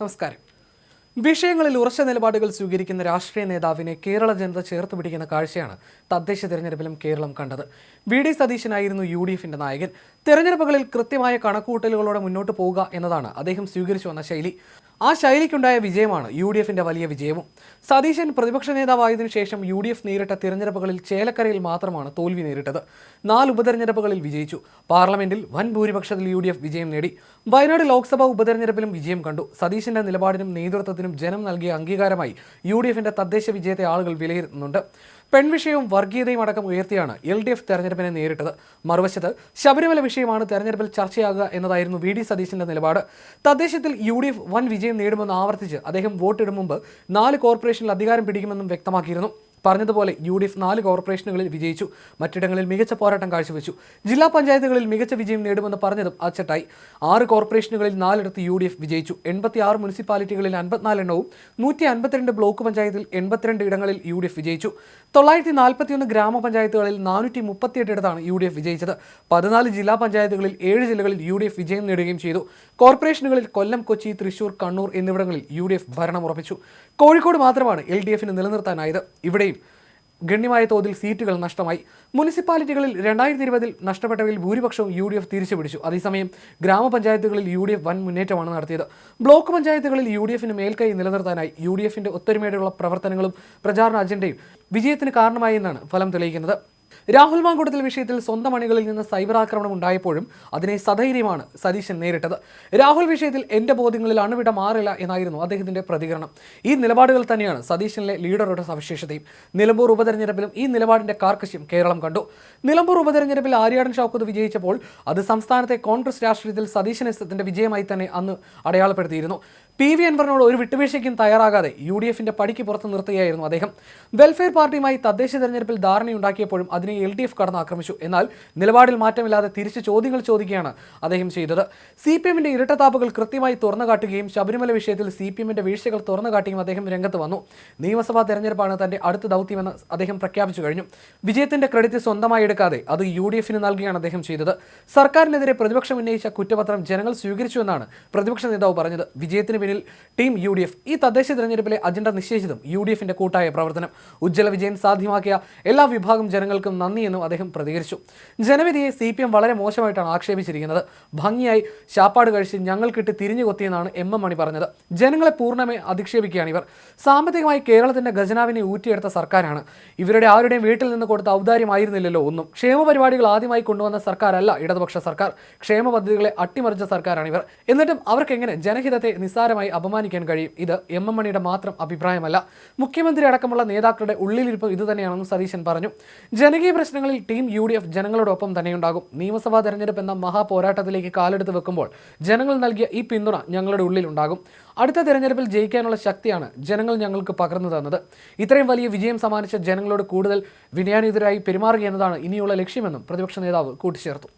നമസ്കാരം. വിഷയങ്ങളിൽ ഉറച്ച നിലപാടുകൾ സ്വീകരിക്കുന്ന രാഷ്ട്രീയ നേതാവിനെ കേരള ജനത ചേർത്ത് പിടിക്കുന്ന കാഴ്ചയാണ് തദ്ദേശ തെരഞ്ഞെടുപ്പിലും കേരളം കണ്ടത്. വി ഡി സതീശനായിരുന്നു യു ഡി എഫിന്റെ നായകൻ. തെരഞ്ഞെടുപ്പുകളിൽ കൃത്യമായ കണക്കുകൂട്ടലുകളോടെ മുന്നോട്ട് പോവുക എന്നതാണ് അദ്ദേഹം സ്വീകരിച്ചു വന്ന ശൈലി. ആ ശൈലിക്കുണ്ടായ വിജയമാണ് യു ഡി എഫിന്റെ വലിയ വിജയവും. സതീശൻ പ്രതിപക്ഷ നേതാവായതിനു ശേഷം യു ഡി എഫ് നേരിട്ട തിരഞ്ഞെടുപ്പുകളിൽ ചേലക്കരയിൽ മാത്രമാണ് തോൽവി നേരിട്ടത്. നാല് ഉപതെരഞ്ഞെടുപ്പുകളിൽ വിജയിച്ചു. പാർലമെന്റിൽ വൻ ഭൂരിപക്ഷത്തിൽ യു ഡി എഫ് വിജയം നേടി. വയനാട് ലോക്സഭാ ഉപതെരഞ്ഞെടുപ്പിലും വിജയം കണ്ടു. സതീശന്റെ നിലപാടിനും നേതൃത്വത്തിനും ജനം നൽകിയ അംഗീകാരമായി യു ഡി എഫിന്റെ തദ്ദേശ വിജയത്തെ ആളുകൾ വിലയിരുത്തുന്നുണ്ട്. പെൺവിഷയവും വർഗീയതയും അടക്കം ഉയർത്തിയാണ് എൽ ഡി എഫ് തെരഞ്ഞെടുപ്പിനെ നേരിട്ടത്. മറുവശത്ത് ശബരിമല വിഷയമാണ് തെരഞ്ഞെടുപ്പിൽ ചർച്ചയാകുക എന്നതായിരുന്നു വി ഡി സതീശന്റെ നിലപാട്. തദ്ദേശത്തിൽ യു ഡി എഫ് വൻ വിജയം നേടുമെന്ന് ആവർത്തിച്ച് അദ്ദേഹം വോട്ടിടും മുമ്പ് നാല് കോർപ്പറേഷനിൽ അധികാരം പിടിക്കുമെന്നും വ്യക്തമാക്കിയിരുന്നു. പറഞ്ഞതുപോലെ യു ഡി എഫ് നാല് കോർപ്പറേഷനുകളിൽ വിജയിച്ചു. മറ്റിടങ്ങളിൽ മികച്ച പോരാട്ടം കാഴ്ചവെച്ചു. ജില്ലാ പഞ്ചായത്തുകളിൽ മികച്ച വിജയം നേടുമെന്ന് പറഞ്ഞതും അച്ചട്ടായി. ആറ് കോർപ്പറേഷനുകളിൽ നാലിടത്ത് യു ഡി എഫ് വിജയിച്ചു. എൺപത്തി ആറ് മുനിസിപ്പാലിറ്റികളിൽ അൻപത്തിനാല് എണ്ണവും നൂറ്റി അൻപത്തിരണ്ട് ബ്ലോക്ക് പഞ്ചായത്തിൽ എൺപത്തിരണ്ട് ഇടങ്ങളിൽ യു ഡി എഫ് വിജയിച്ചു. തൊള്ളായിരത്തി നാൽപ്പത്തിയൊന്ന് ഗ്രാമപഞ്ചായത്തുകളിൽ നാനൂറ്റി മുപ്പത്തിയെട്ട് ഇടത്താണ് യു ഡി എഫ് വിജയിച്ചത്. പതിനാല് ജില്ലാ പഞ്ചായത്തുകളിൽ ഏഴ് ജില്ലകളിൽ യു ഡി എഫ് വിജയം നേടുകയും ചെയ്തു. കോർപ്പറേഷനുകളിൽ കൊല്ലം കൊച്ചി തൃശൂർ കണ്ണൂർ എന്നിവിടങ്ങളിൽ യു ഡി എഫ് ഭരണം ഉറപ്പിച്ചു. കോഴിക്കോട് മാത്രമാണ് എൽ ഡി എഫിന് നിലനിർത്താനായത്. ഇവിടെയും ഗണ്യമായ തോതിൽ സീറ്റുകൾ നഷ്ടമായി. മുനിസിപ്പാലിറ്റികളിൽ രണ്ടായിരത്തി ഇരുപതിൽ നഷ്ടപ്പെട്ടവയിൽ ഭൂരിപക്ഷവും യു ഡി എഫ് തിരിച്ചു പിടിച്ചു അതേസമയം ഗ്രാമപഞ്ചായത്തുകളിൽ യു ഡി എഫ് വൻ മുന്നേറ്റമാണ് നടത്തിയത്. ബ്ലോക്ക് പഞ്ചായത്തുകളിൽ യു ഡി എഫിന് മേൽക്കൈ നിലനിർത്താനായി യു ഡി എഫിന്റെ ഒത്തൊരുമയോടെയുള്ള പ്രവർത്തനങ്ങളും പ്രചാരണ അജണ്ടയും വിജയത്തിന് കാരണമായി എന്നാണ് ഫലം തെളിയിക്കുന്നത്. രാഹുൽ മാങ്കുടത്തിൽ വിഷയത്തിൽ സ്വന്തം അണികളിൽ നിന്ന് സൈബർ ആക്രമണം ഉണ്ടായപ്പോഴും അതിനെ സധൈര്യമാണ് സതീശൻ നേരിട്ടത്. രാഹുൽ വിഷയത്തിൽ എന്റെ ബോധ്യങ്ങളിൽ അണുവിട മാറില്ല എന്നായിരുന്നു അദ്ദേഹത്തിന്റെ പ്രതികരണം. ഈ നിലപാടുകൾ തന്നെയാണ് സതീശനിലെ ലീഡറുടെ സവിശേഷതയും. നിലമ്പൂർ ഉപതെരഞ്ഞെടുപ്പിലും ഈ നിലപാടിന്റെ കാർക്കശ്യം കേരളം കണ്ടു. നിലമ്പൂർ ഉപതെരഞ്ഞെടുപ്പിൽ ആര്യാടൻ ഷൗക്കത്ത് വിജയിച്ചപ്പോൾ അത് സംസ്ഥാനത്തെ കോൺഗ്രസ് രാഷ്ട്രീയത്തിൽ സതീശൻ എസത്തിന്റെ വിജയമായി തന്നെ അന്ന് അടയാളപ്പെടുത്തിയിരുന്നു. പി വി അൻവറിനോട് ഒരു വിട്ടുവീഴ്ചയ്ക്കും തയ്യാറാകാതെ യു ഡി എഫിന്റെ പടിക്ക് പുറത്ത് നിർത്തുകയായിരുന്നു അദ്ദേഹം. വെൽഫെയർ പാർട്ടിയുമായി തദ്ദേശ തെരഞ്ഞെടുപ്പിൽ ധാരണയുണ്ടാക്കിയപ്പോഴും അതിനെ എൽ ഡി എഫ് കടന്ന് ആക്രമിച്ചു. എന്നാൽ നിലപാടിൽ മാറ്റമില്ലാതെ തിരിച്ച് ചോദ്യങ്ങൾ ചോദിക്കുകയാണ് അദ്ദേഹം ചെയ്തത്. സി പി എമ്മിന്റെ ഇരട്ടത്താപ്പുകൾ കൃത്യമായി തുറന്നു കാട്ടുകയും ശബരിമല വിഷയത്തിൽ സി പി എമ്മിന്റെ വീഴ്ചകൾ തുറന്നു കാട്ടിയും അദ്ദേഹം രംഗത്ത് വന്നു. നിയമസഭാ തെരഞ്ഞെടുപ്പാണ് തന്റെ അടുത്ത ദൗത്യമെന്ന് അദ്ദേഹം പ്രഖ്യാപിച്ചു കഴിഞ്ഞു. വിജയത്തിന്റെ ക്രെഡിറ്റ് സ്വന്തമായി എടുക്കാതെ അത് യു ഡി എഫിന് നൽകുകയാണ് അദ്ദേഹം ചെയ്തത്. സർക്കാരിനെതിരെ പ്രതിപക്ഷം ഉന്നയിച്ച കുറ്റപത്രം ജനങ്ങൾ സ്വീകരിച്ചുവെന്നാണ് പ്രതിപക്ഷ നേതാവ് പറഞ്ഞത്. വിജയത്തിന് പിന്നിൽ ടീം യു ഡി എഫ്. ഈ തദ്ദേശ തെരഞ്ഞെടുപ്പിലെ അജണ്ട നിശ്ചയിച്ചതും യു ഡി എഫിന്റെ കൂട്ടായ പ്രവർത്തനം. ഉജ്ജ്വല വിജയം സാധ്യമാക്കിയ എല്ലാ വിഭാഗം ജനങ്ങൾക്കും നന്ദിയെന്നും അദ്ദേഹം പ്രതികരിച്ചു. ജനവിധിയെ സി പി എം വളരെ മോശമായിട്ടാണ് ആക്ഷേപിച്ചിരിക്കുന്നത്. ഭംഗിയായി ശാപ്പാട് കഴിച്ച് ഞങ്ങൾക്കിട്ട് തിരിഞ്ഞു കൊത്തിയെന്നാണ് എം എം മണി പറഞ്ഞത്. ജനങ്ങളെ പൂർണമായി അധിക്ഷേപിക്കുകയാണ് ഇവർ. സാമ്പത്തികമായി കേരളത്തിന്റെ ഖജനാവിനെ ഊറ്റിയെടുത്ത സർക്കാരാണ്. ഇവരുടെ ആരുടെയും വീട്ടിൽ നിന്ന് കൊടുത്ത ഔദാര്യമായിരുന്നില്ലല്ലോ ഒന്നും. ക്ഷേമ പരിപാടികൾ ആദ്യമായി കൊണ്ടുവന്ന സർക്കാരല്ല ഇടതുപക്ഷ സർക്കാർ. ക്ഷേമ പദ്ധതികളെ അട്ടിമറിച്ച സർക്കാരാണ് ഇവർ എന്നിട്ടും അവർക്കെങ്ങനെ ജനഹിതത്തെ ജനഹിതത്തെ നിസ്സാരമായി അപമാനിക്കാൻ കഴിയും. ഇത് എം എം മണിയുടെ മാത്രം അഭിപ്രായമല്ല. മുഖ്യമന്ത്രി അടക്കമുള്ള നേതാക്കളുടെ ഉള്ളിലിരിപ്പ് ഇതുതന്നെയാണെന്ന് സതീശൻ പറഞ്ഞു. ജനകീയ പ്രശ്നങ്ങളിൽ ടീം യു ഡി എഫ് ജനങ്ങളോടൊപ്പം തന്നെയുണ്ടാകും. നിയമസഭാ തെരഞ്ഞെടുപ്പ് എന്ന മഹാപോരാട്ടത്തിലേക്ക് കാലെടുത്ത് വെക്കുമ്പോൾ ജനങ്ങൾ നൽകിയ ഈ പിന്തുണ ഞങ്ങളുടെ ഉള്ളിലുണ്ടാകും. അടുത്ത തെരഞ്ഞെടുപ്പിൽ ജയിക്കാനുള്ള ശക്തിയാണ് ജനങ്ങൾ ഞങ്ങൾക്ക് പകർന്നു തന്നത്. ഇത്രയും വലിയ വിജയം സമ്മാനിച്ച ജനങ്ങളോട് കൂടുതൽ വിനയാനിതരായി പെരുമാറുക എന്നതാണ് ഇനിയുള്ള ലക്ഷ്യമെന്നും പ്രതിപക്ഷ നേതാവ് കൂട്ടിച്ചേർത്തു.